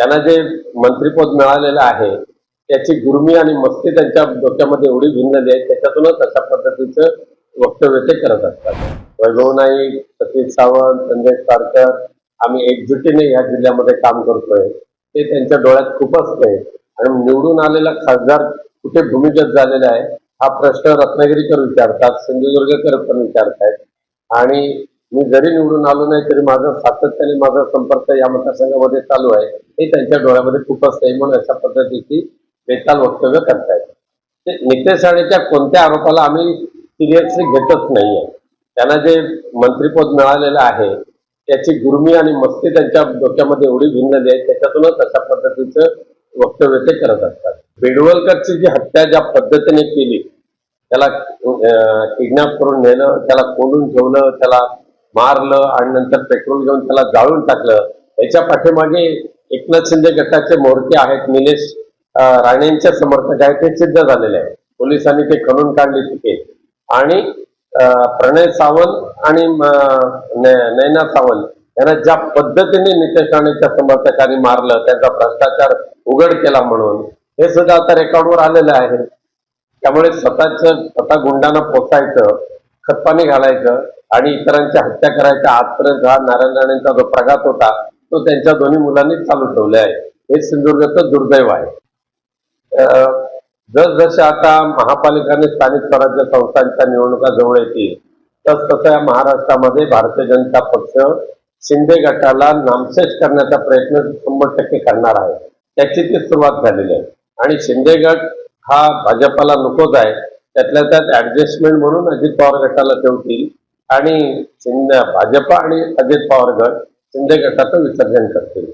त्यांना जे मंत्रिपद मिळालेलं आहे त्याची गुरमी आणि मस्ती त्यांच्या डोक्यामध्ये एवढी भिनलेली आहे त्याच्यातूनच अशा पद्धतीचं वक्तव्य ते करत असतात. वैभव नाईक सतीश सावंत संजय सारकर आम्ही एकजुटीने या जिल्ह्यामध्ये काम करतोय. ते त्यांच्या डोळ्यात खूप असतंय आणि निवडून आलेला खासदार कुठे भूमिगत झालेला आहे हा प्रश्न रत्नागिरीकर विचारतात सिंधुदुर्गकर पण विचारतायत. आणि मी जरी निवडून आलो नाही तरी माझा सातत्याने माझा संपर्क या मतदारसंघामध्ये चालू आहे. हे त्यांच्या डोळ्यामध्ये खूप असते म्हणून अशा पद्धतीची बेताल वक्तव्य करतायत. ते नितेश राणेच्या कोणत्या आरोपाला आम्ही सिरियसली घेतच नाहीये. त्यांना जे मंत्रिपद मिळालेलं आहे त्याची गुर्मी आणि मस्ती त्यांच्या डोक्यामध्ये एवढी भिनलेली आहे त्याच्यातूनच अशा पद्धतीचं वक्तव्य ते करत असतात. बेडवलकरची जी हत्या ज्या पद्धतीने केली त्याला किडनॅप करून नेलं त्याला कोंडून ठेवलं त्याला मारलं आणि नंतर पेट्रोल घेऊन त्याला जाळून टाकलं. याच्या पाठीमागे एकनाथ शिंदे गटाचे मोर्चे आहेत निलेश राणेंच्या समर्थक आहेत ते सिद्ध झालेले आहे पोलिसांनी ते खणून काढले तिथे. आणि प्रणय सावंत आणि नैना सावंत यांना ज्या पद्धतीने नितेश राणेच्या समर्थकांनी मारलं त्यांचा भ्रष्टाचार उघड केला म्हणून हे सुद्धा आता रेकॉर्डवर आलेलं आहे. त्यामुळे स्वतःच स्वतः गुंडांना पोचायचं खतपाणी घालायचं आणि इतरांची हत्या करायच्या आजपर्यंत हा नारायण राणेंचा जो प्रघात होता तो त्यांच्या दोन्ही मुलांनी चालू ठेवले आहे. हे सिंधुदुर्गचं दुर्दैव आहे. जसजशा आता महापालिका स्थानिक स्वराज्य संस्थांच्या निवडणुका जवळ येतील तस तसं या महाराष्ट्रामध्ये भारतीय जनता पक्ष शिंदे गटाला नामशेष करण्याचा प्रयत्न शंभर टक्के करणार आहे. त्याची ती सुरुवात झालेली आहे. आणि शिंदे गट हा भाजपाला नकोच आहे. त्यातल्या त्यात ऍडजस्टमेंट म्हणून अजित पवार गटाला ठेवतील आणि शिंदे भाजपा आणि अजित पवार गट शिंदे गटाचं विसर्जन करतील.